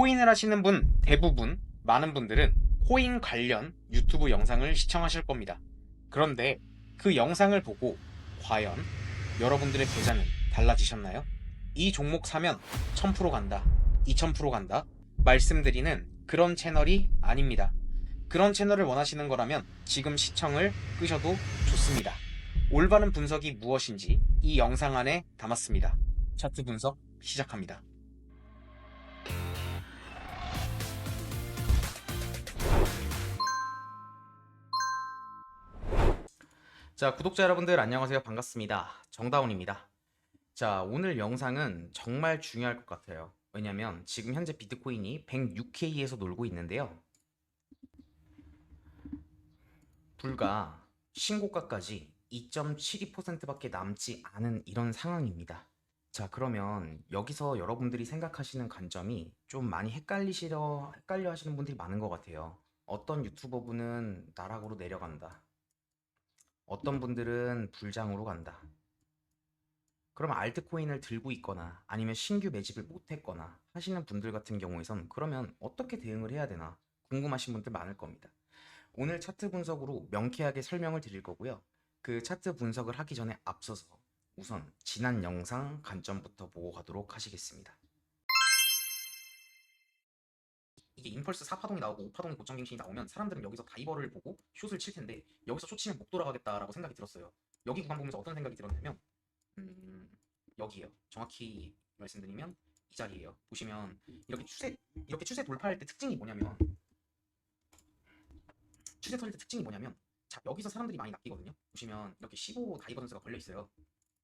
코인을 하시는 분 대부분 많은 분들은 코인 관련 유튜브 영상을 시청하실 겁니다. 그런데 그 영상을 보고 과연 여러분들의 계좌는 달라지셨나요? 이 종목 사면 1000% 간다, 2000% 간다 말씀드리는 그런 채널이 아닙니다. 그런 채널을 원하시는 거라면 지금 시청을 끄셔도 좋습니다. 올바른 분석이 무엇인지 이 영상 안에 담았습니다. 차트 분석 시작합니다. 자, 구독자 여러분들 안녕하세요. 반갑습니다. 정다운입니다. 자, 오늘 영상은 정말 중요할 것 같아요. 왜냐면 지금 현재 비트코인이 106K에서 놀고 있는데요. 불과 신고가까지 2.72%밖에 남지 않은 이런 상황입니다. 자, 그러면 여기서 여러분들이 생각하시는 관점이 좀 많이 헷갈리시려, 헷갈려 하시는 분들이 많은 것 같아요. 어떤 유튜버분은 나락으로 내려간다. 어떤 분들은 불장으로 간다. 그럼 알트코인을 들고 있거나 아니면 신규 매집을 못했거나 하시는 분들 같은 경우에선 그러면 어떻게 대응을 해야 되나 궁금하신 분들 많을 겁니다. 오늘 차트 분석으로 명쾌하게 설명을 드릴 거고요. 그 차트 분석을 하기 전에 앞서서 우선 지난 영상 관점부터 보고 가도록 하시겠습니다. 이게 임펄스 4파동이 나오고 5파동이 고점 갱신이 나오면 사람들은 여기서 다이버를 보고 숏을 칠 텐데 여기서 숏 치면 못 돌아가겠다라고 생각이 들었어요. 여기 구간 보면서 어떤 생각이 들었냐면 음, 여기에요. 정확히 말씀드리면 이 자리예요. 보시면 이렇게 추세 이렇게 추세 돌파할 때 특징이 뭐냐면 추세 터질 때 특징이 뭐냐면 자 여기서 사람들이 많이 낚이거든요. 보시면 이렇게 15 다이버던스가 걸려 있어요.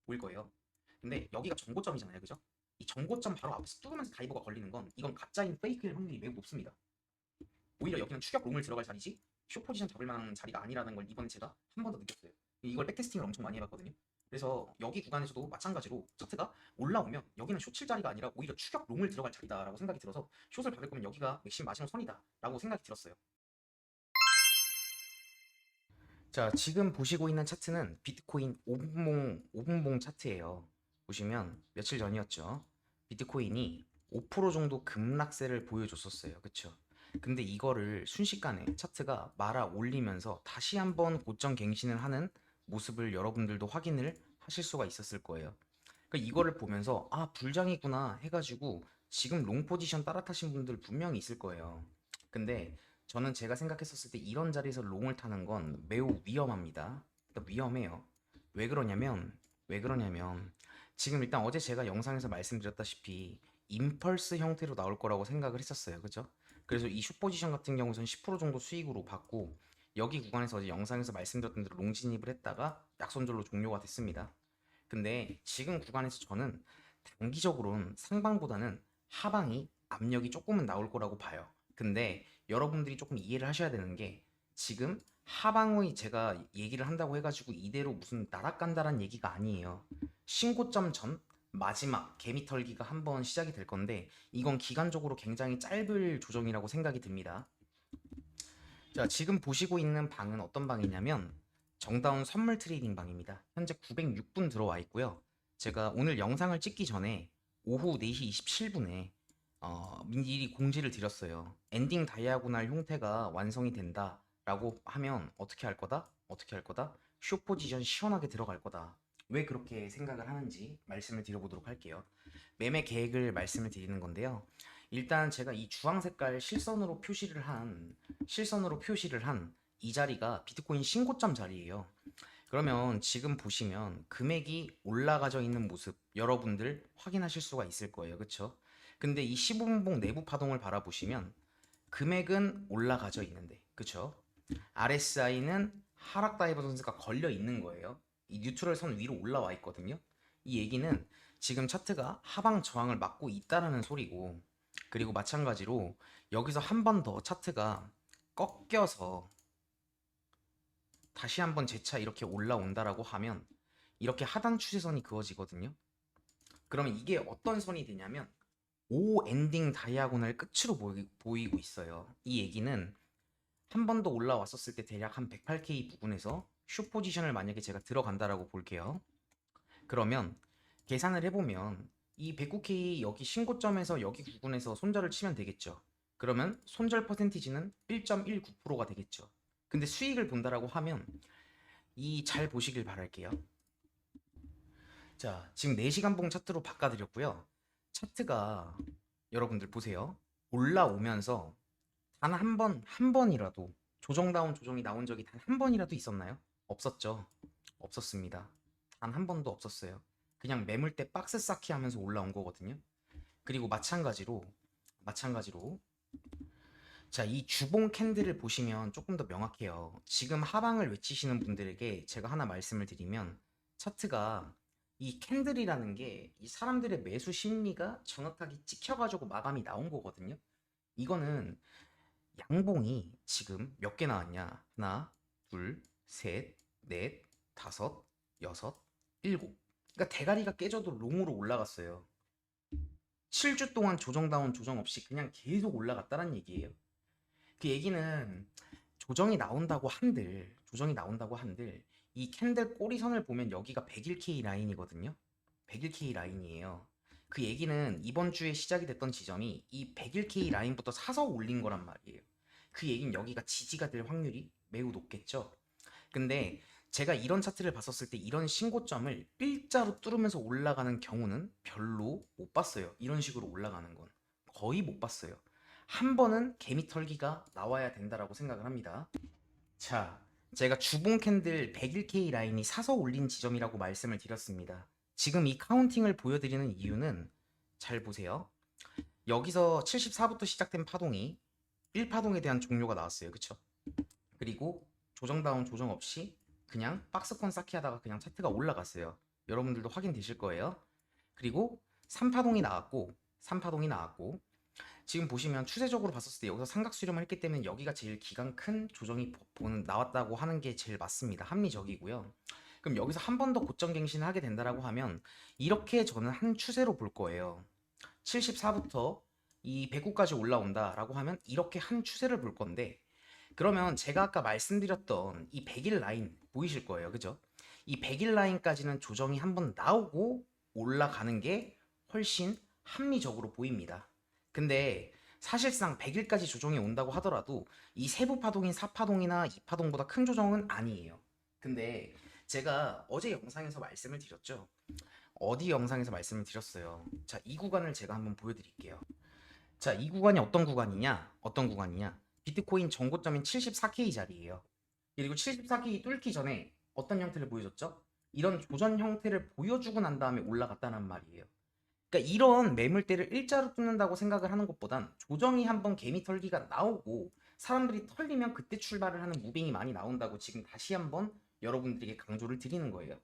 보일 거예요. 근데 여기가 정고점이잖아요, 그죠? 이 정고점 바로 앞에서 뚫으면서 다이버가 걸리는 건 이건 가짜인 페이크일 확률이 매우 높습니다. 오히려 여기는 추격 롱을 들어갈 자리지 쇼 포지션 잡을 만한 자리가 아니라는 걸 이번에 제가 한 번 더 느꼈어요. 이걸 백테스팅을 엄청 많이 해봤거든요. 그래서 여기 구간에서도 마찬가지로 차트가 올라오면 여기는 쇼칠 자리가 아니라 오히려 추격 롱을 들어갈 자리다라고 생각이 들어서 숏을 받을 거면 여기가 맥심 마지막 선이다라고 생각이 들었어요. 자, 지금 보시고 있는 차트는 비트코인 5분봉 5분봉 차트예요. 보시면 며칠 전이었죠. 비트코인이 5% 정도 급락세를 보여줬었어요. 그쵸? 근데 이거를 순식간에 차트가 말아 올리면서 다시 한번 고점 갱신을 하는 모습을 여러분들도 확인을 하실 수가 있었을 거예요. 그러니까 이거를 보면서 아 불장이구나 해가지고 지금 롱 포지션 따라 타신 분들 분명히 있을 거예요. 근데 저는 제가 생각했었을 때 이런 자리에서 롱을 타는 건 매우 위험합니다. 그러니까 위험해요. 왜 그러냐면 왜 그러냐면 지금 일단 어제 제가 영상에서 말씀드렸다시피 임펄스 형태로 나올 거라고 생각을 했었어요. 그죠? 그래서 이 슈포지션 같은 경우에는 10% 정도 수익으로 받고 여기 구간에서 어제 영상에서 말씀드렸던 대로 롱 진입을 했다가 약손절로 종료가 됐습니다. 근데 지금 구간에서 저는 단기적으로는 상방보다는 하방이 압력이 조금은 나올 거라고 봐요. 근데 여러분들이 조금 이해를 하셔야 되는 게 지금 하방의 제가 얘기를 한다고 해가지고 이대로 무슨 나락 간다란 얘기가 아니에요. 신고점 전 마지막 개미털기가 한번 시작이 될 건데 이건 기간적으로 굉장히 짧을 조정이라고 생각이 듭니다. 자, 지금 보시고 있는 방은 어떤 방이냐면 정다운 선물 트레이딩 방입니다. 현재 906분 들어와 있고요. 제가 오늘 영상을 찍기 전에 오후 4시 27분에 어, 미리 공지를 드렸어요. 엔딩 다이아고날 형태가 완성이 된다. 라고 하면 어떻게 할 거다? 어떻게 할 거다? 쇼 포지션 시원하게 들어갈 거다. 왜 그렇게 생각을 하는지 말씀을 드려보도록 할게요. 매매 계획을 말씀을 드리는 건데요. 일단 제가 이 주황 색깔 실선으로 표시를 한 실선으로 표시를 한 이 자리가 비트코인 신고점 자리예요. 그러면 지금 보시면 금액이 올라가져 있는 모습 여러분들 확인하실 수가 있을 거예요. 그렇죠? 근데 이 15분봉 내부 파동을 바라보시면 금액은 올라가져 있는데 그쵸? RSI는 하락 다이버전스가 걸려 있는 거예요. 이 뉴트럴 선 위로 올라와 있거든요. 이 얘기는 지금 차트가 하방 저항을 막고 있다라는 소리고 그리고 마찬가지로 여기서 한 번 더 차트가 꺾여서 다시 한번 재차 이렇게 올라온다라고 하면 이렇게 하단 추세선이 그어지거든요. 그러면 이게 어떤 선이 되냐면 O 엔딩 다이아고날 끝으로 보이, 보이 고 있어요. 이 얘기는 한 번 더 올라왔었을 때 대략 한 108K 부근에서 슈 포지션을 만약에 제가 들어간다라고 볼게요. 그러면 계산을 해보면 이 109K 여기 신고점에서 여기 구간에서 손절을 치면 되겠죠. 그러면 손절 퍼센티지는 1.19%가 되겠죠. 근데 수익을 본다라고 하면 이 잘 보시길 바랄게요. 자, 지금 4시간 봉 차트로 바꿔드렸고요. 차트가 여러분들 보세요. 올라오면서 단 한 번, 한 번이라도 조정 다운 조정이 나온 적이 단 한 번이라도 있었나요? 없었죠. 없었습니다. 단 한 번도 없었어요. 그냥 매물대 박스 쌓기 하면서 올라온 거거든요. 그리고 마찬가지로, 마찬가지로, 자, 이 주봉 캔들을 보시면 조금 더 명확해요. 지금 하방을 외치시는 분들에게 제가 하나 말씀을 드리면, 차트가 이 캔들이라는 게 이 사람들의 매수 심리가 정확하게 찍혀가지고 마감이 나온 거거든요. 이거는 양봉이 지금 몇 개 나왔냐? 하나, 둘, 셋, 넷, 다섯, 여섯, 일곱. 그러니까 대가리가 깨져도 롱으로 올라갔어요. 7주 동안 조정다운 조정 없이 그냥 계속 올라갔다는 얘기예요. 그 얘기는 조정이 나온다고 한들, 조정이 나온다고 한들 이 캔들 꼬리선을 보면 여기가 101K 라인이거든요. 101K 라인이에요. 그 얘기는 이번 주에 시작이 됐던 지점이 이 101K 라인부터 사서 올린 거란 말이에요. 그 얘기는 여기가 지지가 될 확률이 매우 높겠죠. 근데 제가 이런 차트를 봤었을 때 이런 신고점을 일자로 뚫으면서 올라가는 경우는 별로 못 봤어요. 이런 식으로 올라가는 건 거의 못 봤어요. 한 번은 개미 털기가 나와야 된다라고 생각을 합니다. 자, 제가 주봉 캔들 101K 라인이 사서 올린 지점이라고 말씀을 드렸습니다. 지금 이 카운팅을 보여드리는 이유는 잘 보세요. 여기서 74부터 시작된 파동이 1파동에 대한 종료가 나왔어요. 그쵸? 그리고 조정다운 조정 없이 그냥 박스권 쌓기 하다가 그냥 차트가 올라갔어요. 여러분들도 확인되실 거예요. 그리고 3파동이 나왔고 3파동이 나왔고 지금 보시면 추세적으로 봤었을 때 여기서 삼각 수렴을 했기 때문에 여기가 제일 기간 큰 조정이 보- 보는 나왔다고 하는 게 제일 맞습니다. 합리적이고요. 그럼 여기서 한 번 더 고점 갱신을 하게 된다라고 하면 이렇게 저는 한 추세로 볼 거예요. 74부터 이 109까지 올라온다라고 하면 이렇게 한 추세를 볼 건데 그러면 제가 아까 말씀드렸던 이 100일 라인 보이실 거예요. 그죠? 이 100일 라인까지는 조정이 한번 나오고 올라가는 게 훨씬 합리적으로 보입니다. 근데 사실상 100일까지 조정이 온다고 하더라도 이 세부 파동인 4파동이나 2파동보다 큰 조정은 아니에요. 근데 제가 어제 영상에서 말씀을 드렸죠. 어디 영상에서 말씀을 드렸어요. 자, 이 구간을 제가 한번 보여드릴게요. 자, 이 구간이 어떤 구간이냐? 어떤 구간이냐? 비트코인 전고점인 74K 자리예요. 그리고 74K 뚫기 전에 어떤 형태를 보여줬죠? 이런 조전 형태를 보여주고 난 다음에 올라갔다는 말이에요. 그러니까 이런 매물대를 일자로 뚫는다고 생각을 하는 것보단 조정이 한번 개미 털기가 나오고 사람들이 털리면 그때 출발을 하는 무빙이 많이 나온다고 지금 다시 한번 여러분들에게 강조를 드리는 거예요.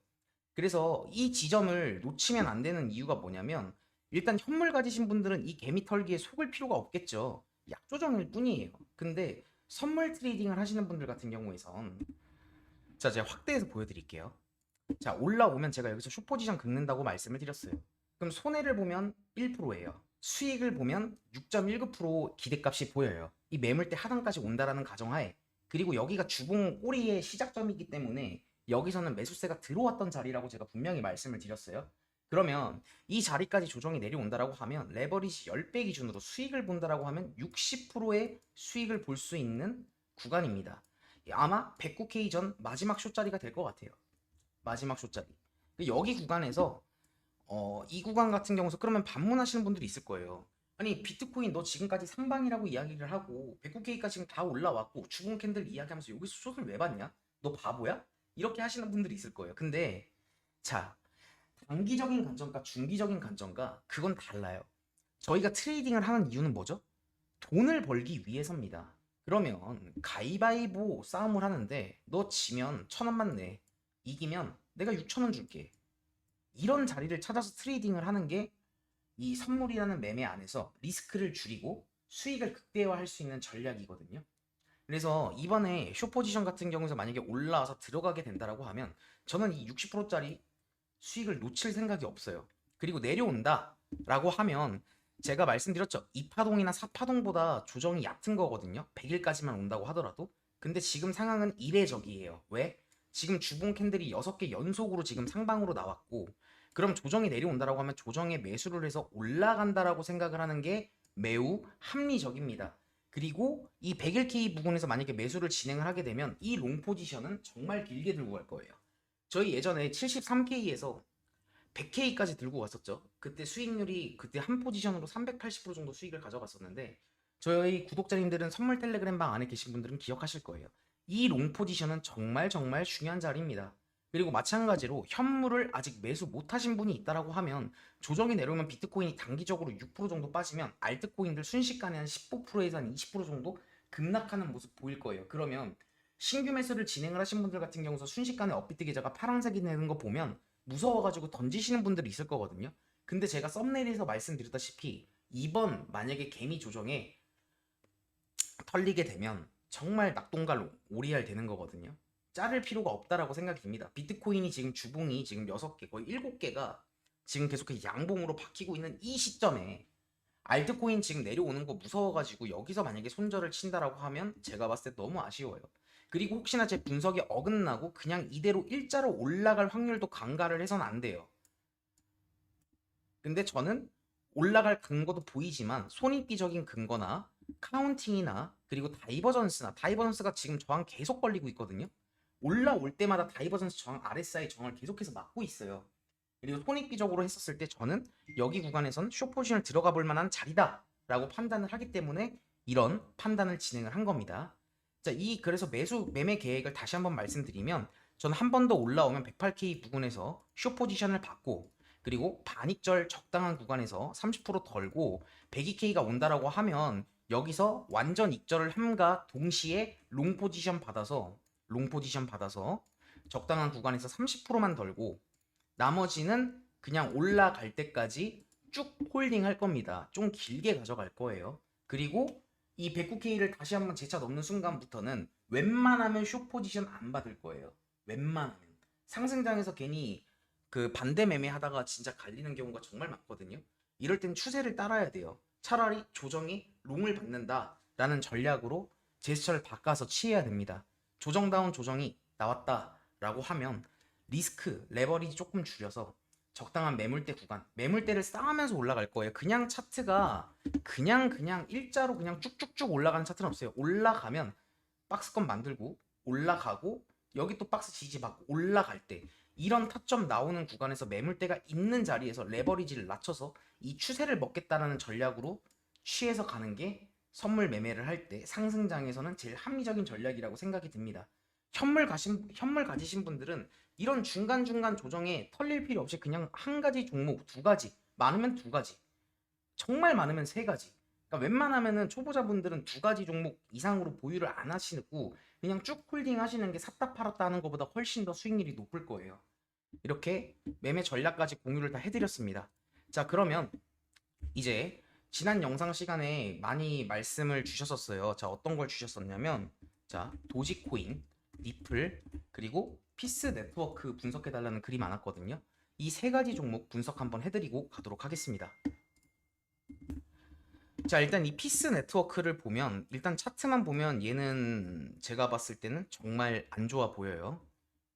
그래서 이 지점을 놓치면 안 되는 이유가 뭐냐면 일단 현물 가지신 분들은 이 개미 털기에 속을 필요가 없겠죠. 약조정일 뿐이에요. 근데 선물 트레이딩을 하시는 분들 같은 경우에선 자 제가 확대해서 보여드릴게요. 자 올라오면 제가 여기서 숏포지션 긁는다고 말씀을 드렸어요. 그럼 손해를 보면 1%예요. 수익을 보면 6.19% 기대값이 보여요. 이 매물대 하단까지 온다라는 가정하에 그리고 여기가 주봉 꼬리의 시작점이기 때문에 여기서는 매수세가 들어왔던 자리라고 제가 분명히 말씀을 드렸어요. 그러면 이 자리까지 조정이 내려온다라고 하면 레버리지 10배 기준으로 수익을 본다라고 하면 60%의 수익을 볼 수 있는 구간입니다. 아마 109K 전 마지막 쇼자리가 될 것 같아요. 마지막 쇼자리. 여기 구간에서 어, 이 구간 같은 경우서 그러면 반문하시는 분들이 있을 거예요. 아니 비트코인 너 지금까지 상방이라고 이야기를 하고 109K까지 지금 다 올라왔고 주봉 캔들 이야기하면서 여기서 숏을 왜 봤냐? 너 바보야? 이렇게 하시는 분들이 있을 거예요. 근데 자 단기적인 관점과 중기적인 관점과 그건 달라요. 저희가 트레이딩을 하는 이유는 뭐죠? 돈을 벌기 위해서입니다. 그러면 가위바위보 싸움을 하는데 너 지면 천 원만 내. 이기면 내가 육천 원 줄게. 이런 자리를 찾아서 트레이딩을 하는 게 이 선물이라는 매매 안에서 리스크를 줄이고 수익을 극대화할 수 있는 전략이거든요. 그래서 이번에 쇼 포지션 같은 경우에서 만약에 올라와서 들어가게 된다라고 하면 저는 이 60%짜리 수익을 놓칠 생각이 없어요. 그리고 내려온다라고 하면 제가 말씀드렸죠. 2파동이나 4파동보다 조정이 얕은 거거든요. 100일까지만 온다고 하더라도. 근데 지금 상황은 이례적이에요. 왜? 지금 주봉 캔들이 6개 연속으로 지금 상방으로 나왔고 그럼 조정이 내려온다라고 하면 조정에 매수를 해서 올라간다라고 생각을 하는 게 매우 합리적입니다. 그리고 이 101K 부분에서 만약에 매수를 진행을 하게 되면 이 롱 포지션은 정말 길게 들고 갈 거예요. 저희 예전에 73K에서 100K까지 들고 왔었죠. 그때 수익률이 그때 한 포지션으로 380% 정도 수익을 가져갔었는데 저희 구독자님들은 선물 텔레그램 방 안에 계신 분들은 기억하실 거예요. 이 롱 포지션은 정말 정말 중요한 자리입니다. 그리고 마찬가지로 현물을 아직 매수 못 하신 분이 있다라고 하면 조정이 내려오면 비트코인이 단기적으로 6% 정도 빠지면 알트코인들 순식간에 한 15%에서 한 20% 정도 급락하는 모습 보일 거예요. 그러면 신규 매수를 진행을 하신 분들 같은 경우서 순식간에 업비트 계좌가 파란색이 되는 거 보면 무서워가지고 던지시는 분들이 있을 거거든요. 근데 제가 썸네일에서 말씀드렸다시피 이번 만약에 개미 조정에 털리게 되면 정말 낙동갈 오리알 되는 거거든요. 자를 필요가 없다라고 생각이 듭니다. 비트코인이 지금 주봉이 지금 6개 거의 7개가 지금 계속해서 양봉으로 바뀌고 있는 이 시점에 알트코인 지금 내려오는 거 무서워가지고 여기서 만약에 손절을 친다라고 하면 제가 봤을 때 너무 아쉬워요. 그리고 혹시나 제 분석이 어긋나고 그냥 이대로 일자로 올라갈 확률도 간과를 해서는 안 돼요. 근데 저는 올라갈 근거도 보이지만 손익비적인 근거나 카운팅이나 그리고 다이버전스나 다이버전스가 지금 저항 계속 걸리고 있거든요. 올라올 때마다 다이버전스 저항 RSI 저항을 계속해서 막고 있어요. 그리고 손익비적으로 했었을 때 저는 여기 구간에선 쇼포지션을 들어가 볼 만한 자리다 라고 판단을 하기 때문에 이런 판단을 진행을 한 겁니다. 자, 이 그래서 매수 매매 계획을 다시 한번 말씀드리면 저는 한 번 더 올라오면 108K 부근에서 쇼 포지션을 받고 그리고 반익절 적당한 구간에서 30% 덜고 102K가 온다라고 하면 여기서 완전 익절을 함과 동시에 롱 포지션 받아서 롱 포지션 받아서 적당한 구간에서 30%만 덜고 나머지는 그냥 올라갈 때까지 쭉 홀딩 할 겁니다. 좀 길게 가져갈 거예요. 그리고 이 109K를 다시 한번 재차 넘는 순간부터는 웬만하면 쇼 포지션 안 받을 거예요. 웬만하면. 상승장에서 괜히 그 반대 매매 하다가 진짜 갈리는 경우가 정말 많거든요. 이럴 땐 추세를 따라야 돼요. 차라리 조정이 롱을 받는다라는 전략으로 제스처를 바꿔서 취해야 됩니다. 조정다운 조정이 나왔다라고 하면 리스크, 레버리지 조금 줄여서 적당한 매물대 구간, 매물대를 쌓으면서 올라갈 거예요. 그냥 차트가 그냥 그냥 일자로 그냥 쭉쭉쭉 올라가는 차트는 없어요. 올라가면 박스권 만들고 올라가고 여기 또 박스 지지 받고 올라갈 때 이런 타점 나오는 구간에서 매물대가 있는 자리에서 레버리지를 낮춰서 이 추세를 먹겠다라는 전략으로 취해서 가는 게 선물 매매를 할 때 상승장에서는 제일 합리적인 전략이라고 생각이 듭니다. 현물 가신 현물 가지신 분들은 이런 중간중간 조정에 털릴 필요 없이 그냥 한 가지 종목, 두 가지, 많으면 두 가지, 정말 많으면 세 가지. 그러니까 웬만하면은 초보자분들은 두 가지 종목 이상으로 보유를 안 하시고 그냥 쭉 홀딩 하시는 게 샀다 팔았다 하는 것보다 훨씬 더 수익률이 높을 거예요. 이렇게 매매 전략까지 공유를 다 해드렸습니다. 자, 그러면 이제 지난 영상 시간에 많이 말씀을 주셨었어요. 자, 어떤 걸 주셨었냐면, 자, 도지코인, 리플, 그리고 피스 네트워크 분석해 달라는 글이 많았거든요. 이 세 가지 종목 분석 한번 해드리고 가도록 하겠습니다. 자, 일단 이 피스 네트워크를 보면, 일단 차트만 보면 얘는 제가 봤을 때는 정말 안 좋아 보여요.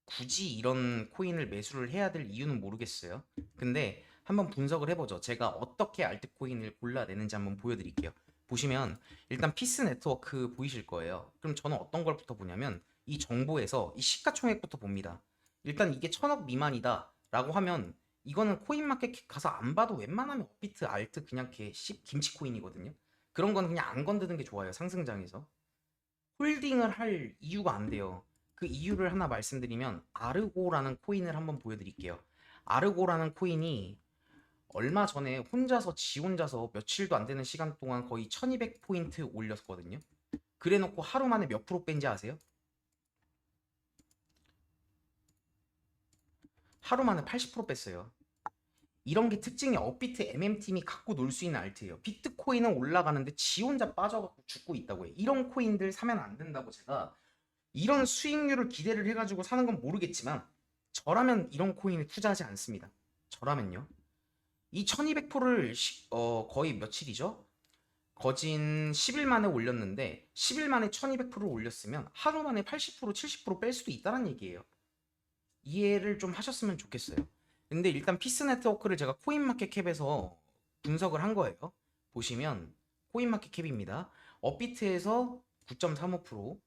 굳이 이런 코인을 매수를 해야 될 이유는 모르겠어요. 근데 한번 분석을 해보죠. 제가 어떻게 알트코인을 골라내는지 한번 보여드릴게요. 보시면 일단 피스 네트워크 보이실 거예요. 그럼 저는 어떤 걸부터 보냐면 이 정보에서 이 시가총액부터 봅니다. 일단 이게 천억 미만이다 라고 하면 이거는 코인마켓 가서 안 봐도 웬만하면 업비트, 알트 그냥 개 씹- 김치 코인이거든요. 그런 건 그냥 안 건드는 게 좋아요. 상승장에서. 홀딩을 할 이유가 안 돼요. 그 이유를 하나 말씀드리면 아르고라는 코인을 한번 보여드릴게요. 아르고라는 코인이 얼마 전에 혼자서 지 혼자서 며칠도 안 되는 시간 동안 거의 1200포인트 올렸거든요. 그래 놓고 하루 만에 몇 프로 뺀지 아세요? 하루 만에 80% 뺐어요. 이런 게 특징이 업비트 MM팀이 갖고 놀 수 있는 알트예요. 비트코인은 올라가는데 지 혼자 빠져갖고 죽고 있다고 해요. 이런 코인들 사면 안 된다고 제가 이런 수익률을 기대를 해가지고 사는 건 모르겠지만 저라면 이런 코인에 투자하지 않습니다. 저라면요. 이 1200%를 어, 거의 며칠이죠? 거진 10일 만에 올렸는데 10일 만에 1200%를 올렸으면 하루 만에 80% 70%뺄 수도 있다는 얘기예요. 이해를 좀 하셨으면 좋겠어요. 근데 일단 피스 네트워크를 제가 코인마켓캡에서 분석을 한 거예요. 보시면 코인마켓캡입니다. 업비트에서 9.35%,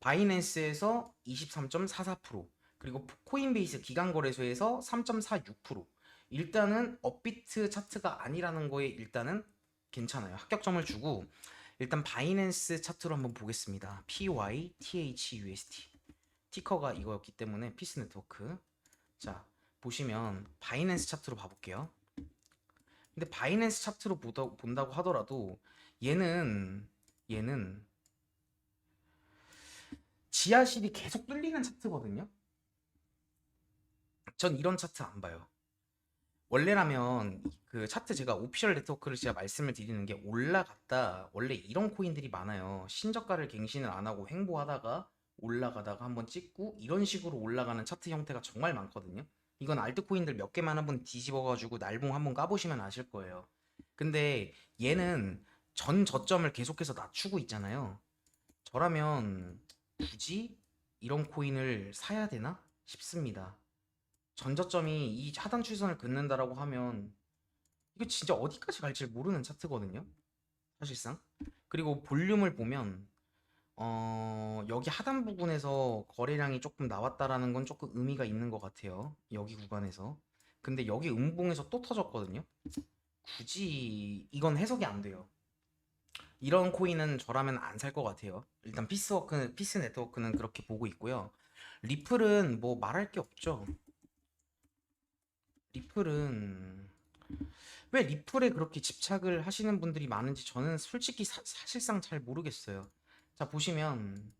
바이낸스에서 23.44%, 그리고 코인베이스 기간거래소에서 3.46%. 일단은 업비트 차트가 아니라는 거에 일단은 괜찮아요. 합격점을 주고 일단 바이낸스 차트로 한번 보겠습니다. PYTHUSD 티커가 이거였기 때문에 피스 네트워크. 자 보시면 바이낸스 차트로 봐볼게요. 근데 바이낸스 차트로 보다, 본다고 하더라도 얘는 얘는 지하실이 계속 뚫리는 차트거든요. 전 이런 차트 안 봐요. 원래라면 그 차트 제가 오피셜 네트워크를 제가 말씀을 드리는 게 올라갔다 원래 이런 코인들이 많아요. 신저가를 갱신을 안 하고 횡보하다가 올라가다가 한번 찍고 이런 식으로 올라가는 차트 형태가 정말 많거든요. 이건 알트코인들 몇 개만 한번 뒤집어가지고 날봉 한번 까보시면 아실 거예요. 근데 얘는 전 저점을 계속해서 낮추고 있잖아요. 저라면 굳이 이런 코인을 사야 되나 싶습니다. 전저점이 이 하단 추세선을 긋는다라고 하면 이거 진짜 어디까지 갈지 모르는 차트거든요. 사실상. 그리고 볼륨을 보면 어, 여기 하단 부분에서 거래량이 조금 나왔다라는 건 조금 의미가 있는 것 같아요. 여기 구간에서. 근데 여기 음봉에서 또 터졌거든요. 굳이 이건 해석이 안 돼요. 이런 코인은 저라면 안 살 것 같아요. 일단 피스워크, 피스 네트워크는 그렇게 보고 있고요. 리플은 뭐 말할 게 없죠. 리플은 왜 리플에 그렇게 집착을 하시는 분들이 많은지 저는 솔직히 사, 사실상 잘 모르겠어요. 자, 보시면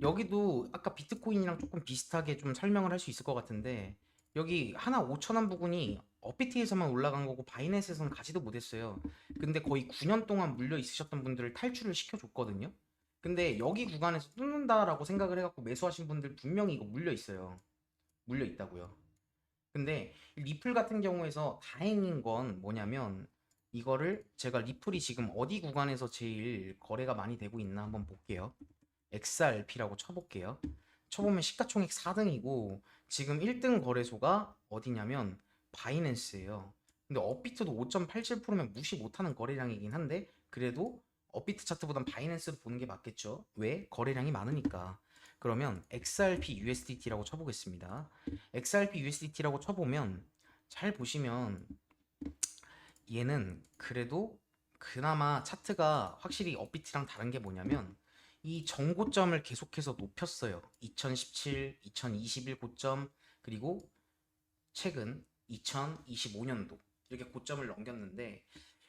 여기도 아까 비트코인이랑 조금 비슷하게 좀 설명을 할 수 있을 것 같은데 여기 하나 5천원 부분이 업비트에서만 올라간 거고 바이낸스에서는 가지도 못했어요. 근데 거의 9년 동안 물려 있으셨던 분들을 탈출을 시켜줬거든요. 근데 여기 구간에서 뚫는다라고 생각을 해갖고 매수하신 분들 분명히 이거 물려 있어요. 물려 있다고요. 근데 리플 같은 경우에서 다행인 건 뭐냐면 이거를 제가 리플이 지금 어디 구간에서 제일 거래가 많이 되고 있나 한번 볼게요. XRP라고 쳐볼게요. 쳐보면 시가총액 4등이고 지금 1등 거래소가 어디냐면 바이낸스예요. 근데 업비트도 5.87%면 무시 못하는 거래량이긴 한데 그래도 업비트 차트보단 바이낸스를 보는 게 맞겠죠. 왜? 거래량이 많으니까. 그러면 XRP USDT라고 쳐보겠습니다. XRP USDT라고 쳐보면 잘 보시면 얘는 그래도 그나마 차트가 확실히 업비트랑 다른 게 뭐냐면 이 정고점을 계속해서 높였어요. 2017, 2021 고점 그리고 최근 2025년도 이렇게 고점을 넘겼는데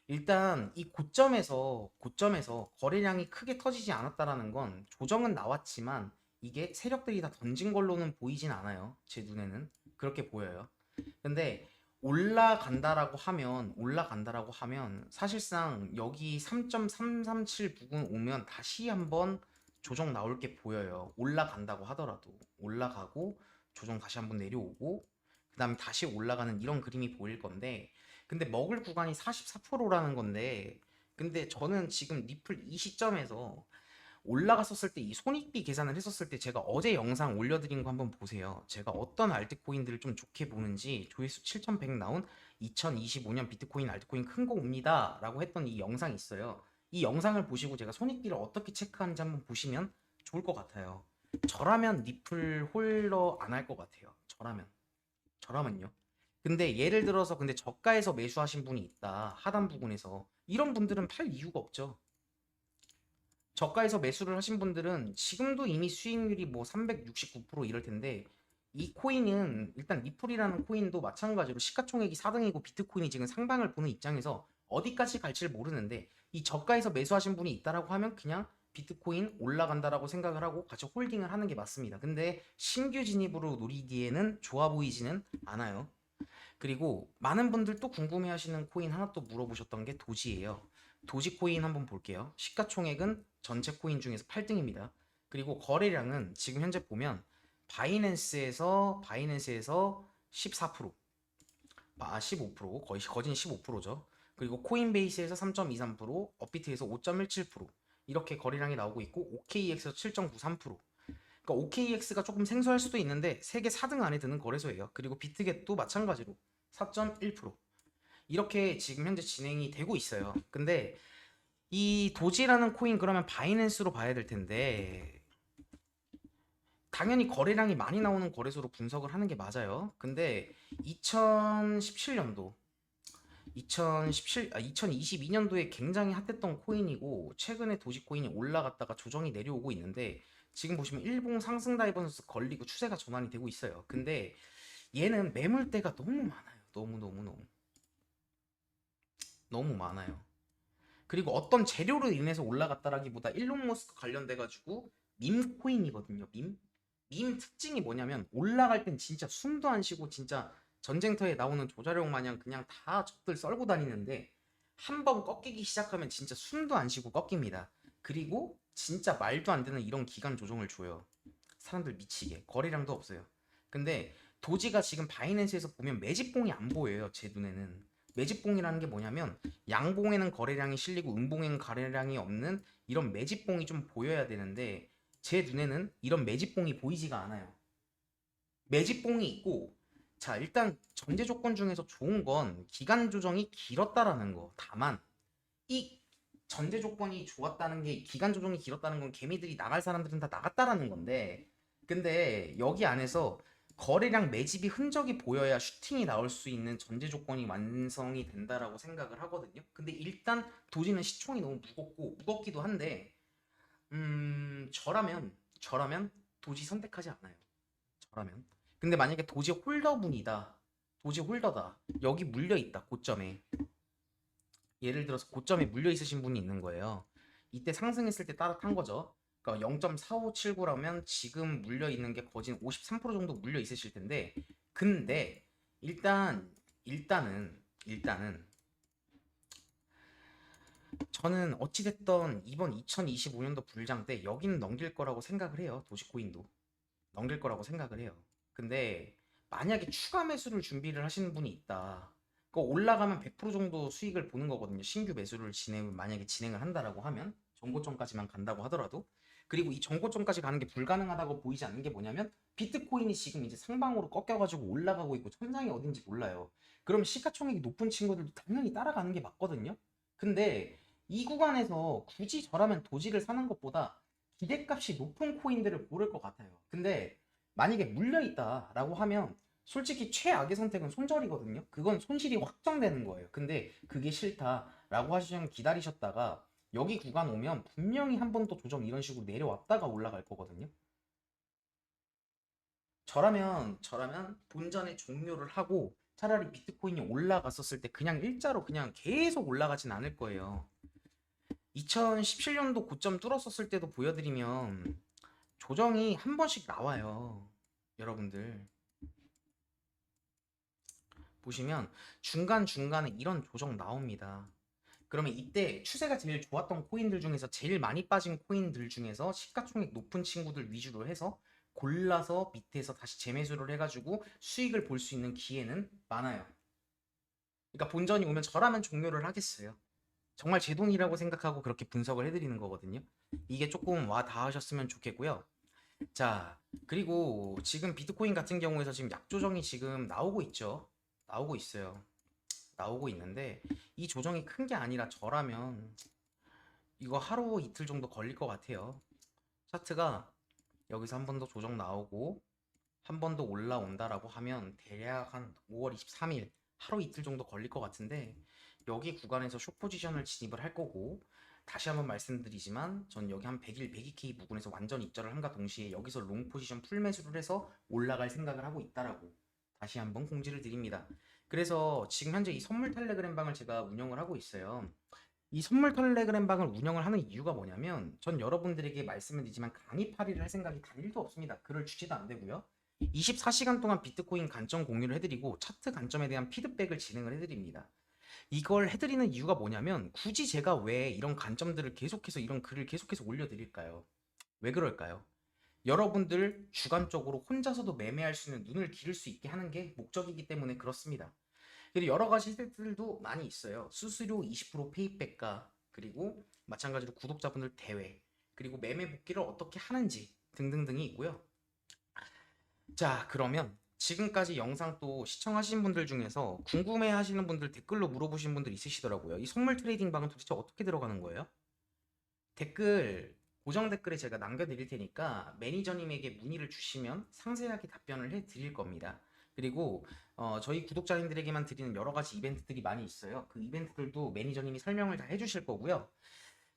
일단 이 고점에서 고점에서 거래량이 크게 터지지 않았다라는 건 조정은 나왔지만 이게 세력들이 다 던진 걸로는 보이진 않아요. 제 눈에는 그렇게 보여요. 근데 올라간다라고 하면 올라간다라고 하면 사실상 여기 3.337 부근 오면 다시 한번 조정 나올 게 보여요. 올라간다고 하더라도 올라가고 조정 다시 한번 내려오고 그 다음에 다시 올라가는 이런 그림이 보일 건데 근데 먹을 구간이 44%라는 건데 근데 저는 지금 리플 이 시점에서 올라갔었을 때 이 손익비 계산을 했었을 때 제가 어제 영상 올려드린 거 한번 보세요. 제가 어떤 알트코인들을 좀 좋게 보는지 조회수 7100 나온 2025년 비트코인 알트코인 큰 거 옵니다 라고 했던 이 영상이 있어요. 이 영상을 보시고 제가 손익비를 어떻게 체크하는지 한번 보시면 좋을 것 같아요. 저라면 리플 홀러 안 할 것 같아요. 저라면. 저라면요. 근데 예를 들어서 근데 저가에서 매수하신 분이 있다. 하단 부분에서. 이런 분들은 팔 이유가 없죠. 저가에서 매수를 하신 분들은 지금도 이미 수익률이 뭐 369% 이럴 텐데 이 코인은 일단 리플이라는 코인도 마찬가지로 시가총액이 4등이고 비트코인이 지금 상방을 보는 입장에서 어디까지 갈지를 모르는데 이 저가에서 매수하신 분이 있다라고 하면 그냥 비트코인 올라간다라고 생각을 하고 같이 홀딩을 하는 게 맞습니다. 근데 신규 진입으로 노리기에는 좋아 보이지는 않아요. 그리고 많은 분들 또 궁금해 하시는 코인 하나 또 물어보셨던 게 도지예요. 도지 코인 한번 볼게요. 시가총액은 전체 코인 중에서 8등입니다. 그리고 거래량은 지금 현재 보면 바이낸스에서 바이낸스에서 14%, 아 15% 거의 거진 15%죠. 그리고 코인베이스에서 3.23%, 업비트에서 5.17% 이렇게 거래량이 나오고 있고 OKX에서 7.93%. 그러니까 OKX가 조금 생소할 수도 있는데 세계 4등 안에 드는 거래소예요. 그리고 비트겟도 마찬가지로 4.1% 이렇게 지금 현재 진행이 되고 있어요. 근데 이 도지라는 코인 그러면 바이낸스로 봐야 될 텐데 당연히 거래량이 많이 나오는 거래소로 분석을 하는 게 맞아요. 근데 2017년도 2017, 아, 2022년도에 굉장히 핫했던 코인이고 최근에 도지코인이 올라갔다가 조정이 내려오고 있는데 지금 보시면 일봉 상승 다이버전스 걸리고 추세가 전환이 되고 있어요. 근데 얘는 매물대가 너무 많아요. 너무 너무 너무 너무 많아요. 그리고 어떤 재료로 인해서 올라갔다라기보다 일론 머스크 관련돼 가지고 밈 코인이거든요. 밈. 밈 특징이 뭐냐면 올라갈 땐 진짜 숨도 안 쉬고 진짜 전쟁터에 나오는 조자룡 마냥 그냥 다 적들 썰고 다니는데 한 번 꺾이기 시작하면 진짜 숨도 안 쉬고 꺾입니다. 그리고 진짜 말도 안 되는 이런 기간 조정을 줘요. 사람들 미치게 거래량도 없어요. 근데 도지가 지금 바이낸스에서 보면 매집봉이 안 보여요. 제 눈에는 매집봉이라는 게 뭐냐면 양봉에는 거래량이 실리고 음봉에는 거래량이 없는 이런 매집봉이 좀 보여야 되는데 제 눈에는 이런 매집봉이 보이지가 않아요. 매집봉이 있고 자 일단 전제 조건 중에서 좋은 건 기간 조정이 길었다라는 거. 다만 이 전제 조건이 좋았다는 게 기간 조정이 길었다는 건 개미들이 나갈 사람들은 다 나갔다라는 건데 근데 여기 안에서 거래량 매집이 흔적이 보여야 슈팅이 나올 수 있는 전제 조건이 완성이 된다라고 생각을 하거든요. 근데 일단 도지는 시총이 너무 무겁고 무겁기도 한데 음 저라면 저라면 도지 선택하지 않아요. 저라면 근데 만약에 도지 홀더분이다. 도지 홀더다. 여기 물려 있다. 고점에. 예를 들어서 고점에 물려 있으신 분이 있는 거예요. 이때 상승했을 때 따뜻한 거죠. 그러니까 0.4579라면 지금 물려 있는 게 거진 53% 정도 물려 있으실 텐데 근데 일단 일단은 일단은 저는 어찌됐던 이번 2025년도 불장 때 여기는 넘길 거라고 생각을 해요. 도시코인도 넘길 거라고 생각을 해요. 근데 만약에 추가 매수를 준비를 하시는 분이 있다. 그 올라가면 100% 정도 수익을 보는 거거든요. 신규 매수를 진행 만약에 진행을 한다라고 하면 정고점까지만 간다고 하더라도 그리고 이 정고점까지 가는 게 불가능하다고 보이지 않는 게 뭐냐면 비트코인이 지금 이제 상방으로 꺾여가지고 올라가고 있고 천장이 어딘지 몰라요. 그럼 시가총액이 높은 친구들도 당연히 따라가는 게 맞거든요. 근데 이 구간에서 굳이 저라면 도지를 사는 것보다 기대값이 높은 코인들을 고를 것 같아요. 근데 만약에 물려 있다라고 하면 솔직히 최악의 선택은 손절이거든요. 그건 손실이 확정되는 거예요. 근데 그게 싫다라고 하시면 기다리셨다가 여기 구간 오면 분명히 한 번 더 조정 이런 식으로 내려왔다가 올라갈 거거든요. 저라면 저라면 본전에 종료를 하고 차라리 비트코인이 올라갔었을 때 그냥 일자로 그냥 계속 올라가진 않을 거예요. 2017년도 고점 뚫었었을 때도 보여드리면 조정이 한 번씩 나와요. 여러분들. 보시면 중간중간에 이런 조정 나옵니다. 그러면 이때 추세가 제일 좋았던 코인들 중에서 제일 많이 빠진 코인들 중에서 시가총액 높은 친구들 위주로 해서 골라서 밑에서 다시 재매수를 해가지고 수익을 볼 수 있는 기회는 많아요. 그러니까 본전이 오면 저라면 종료를 하겠어요. 정말 제 돈이라고 생각하고 그렇게 분석을 해드리는 거거든요. 이게 조금 와 닿으셨으면 좋겠고요. 자, 그리고 지금 비트코인 같은 경우에서 지금 약조정이 지금 나오고 있죠. 나오고 있어요. 나오고 있는데 이 조정이 큰 게 아니라 저라면 이거 하루 이틀 정도 걸릴 것 같아요. 차트가 여기서 한 번 더 조정 나오고 한 번 더 올라온다라고 하면 대략 한 5월 23일 하루 이틀 정도 걸릴 것 같은데 여기 구간에서 숏 포지션을 진입을 할 거고 다시 한번 말씀드리지만 전 여기 한 100일 102K 부근에서 완전 입절을 함과 동시에 여기서 롱 포지션 풀 매수를 해서 올라갈 생각을 하고 있다라고 다시 한번 공지를 드립니다. 그래서 지금 현재 이 선물 텔레그램 방을 제가 운영을 하고 있어요. 이 선물 텔레그램 방을 운영을 하는 이유가 뭐냐면 전 여러분들에게 말씀을 드리지만 강의 파리를 할 생각이 단일도 없습니다. 글을 주지도 안 되고요. 24시간 동안 비트코인 관점 공유를 해드리고 차트 관점에 대한 피드백을 진행을 해드립니다. 이걸 해드리는 이유가 뭐냐면 굳이 제가 왜 이런 관점들을 계속해서 이런 글을 계속해서 올려드릴까요? 왜 그럴까요? 여러분들 주관적으로 혼자서도 매매할 수 있는 눈을 기를 수 있게 하는 게 목적이기 때문에 그렇습니다. 그리고 여러 가지 혜택들도 많이 있어요. 수수료 20% 페이백과 그리고 마찬가지로 구독자분들 대회 그리고 매매 복귀를 어떻게 하는지 등등등이 있고요. 자, 그러면 지금까지 영상 또 시청하신 분들 중에서 궁금해 하시는 분들 댓글로 물어보신 분들 있으시더라고요. 이 선물 트레이딩 방은 도대체 어떻게 들어가는 거예요? 댓글, 고정 댓글에 제가 남겨드릴 테니까 매니저님에게 문의를 주시면 상세하게 답변을 해 드릴 겁니다. 그리고 어, 저희 구독자님들에게만 드리는 여러 가지 이벤트들이 많이 있어요. 그 이벤트들도 매니저님이 설명을 다 해주실 거고요.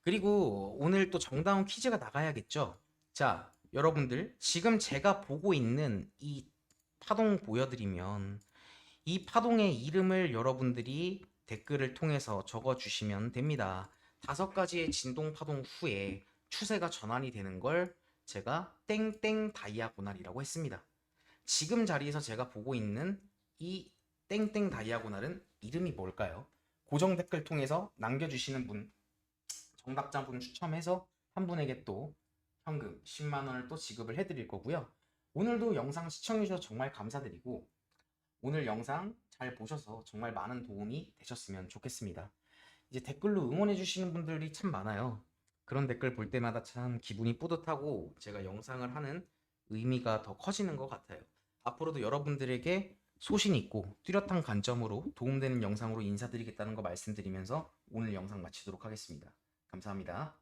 그리고 오늘 또 정다운 퀴즈가 나가야겠죠. 자, 여러분들 지금 제가 보고 있는 이 파동 보여드리면 이 파동의 이름을 여러분들이 댓글을 통해서 적어주시면 됩니다. 다섯 가지의 진동 파동 후에 추세가 전환이 되는 걸 제가 땡땡 다이아고날이라고 했습니다. 지금 자리에서 제가 보고 있는 이 땡땡 다이아고날은 이름이 뭘까요? 고정 댓글 통해서 남겨주시는 분 정답자 분 추첨해서 한 분에게 또 현금 10만 원을 또 지급을 해드릴 거고요. 오늘도 영상 시청해주셔서 정말 감사드리고 오늘 영상 잘 보셔서 정말 많은 도움이 되셨으면 좋겠습니다. 이제 댓글로 응원해주시는 분들이 참 많아요. 그런 댓글 볼 때마다 참 기분이 뿌듯하고 제가 영상을 하는 의미가 더 커지는 것 같아요. 앞으로도 여러분들에게 소신 있고 뚜렷한 관점으로 도움되는 영상으로 인사드리겠다는 거 말씀드리면서 오늘 영상 마치도록 하겠습니다. 감사합니다.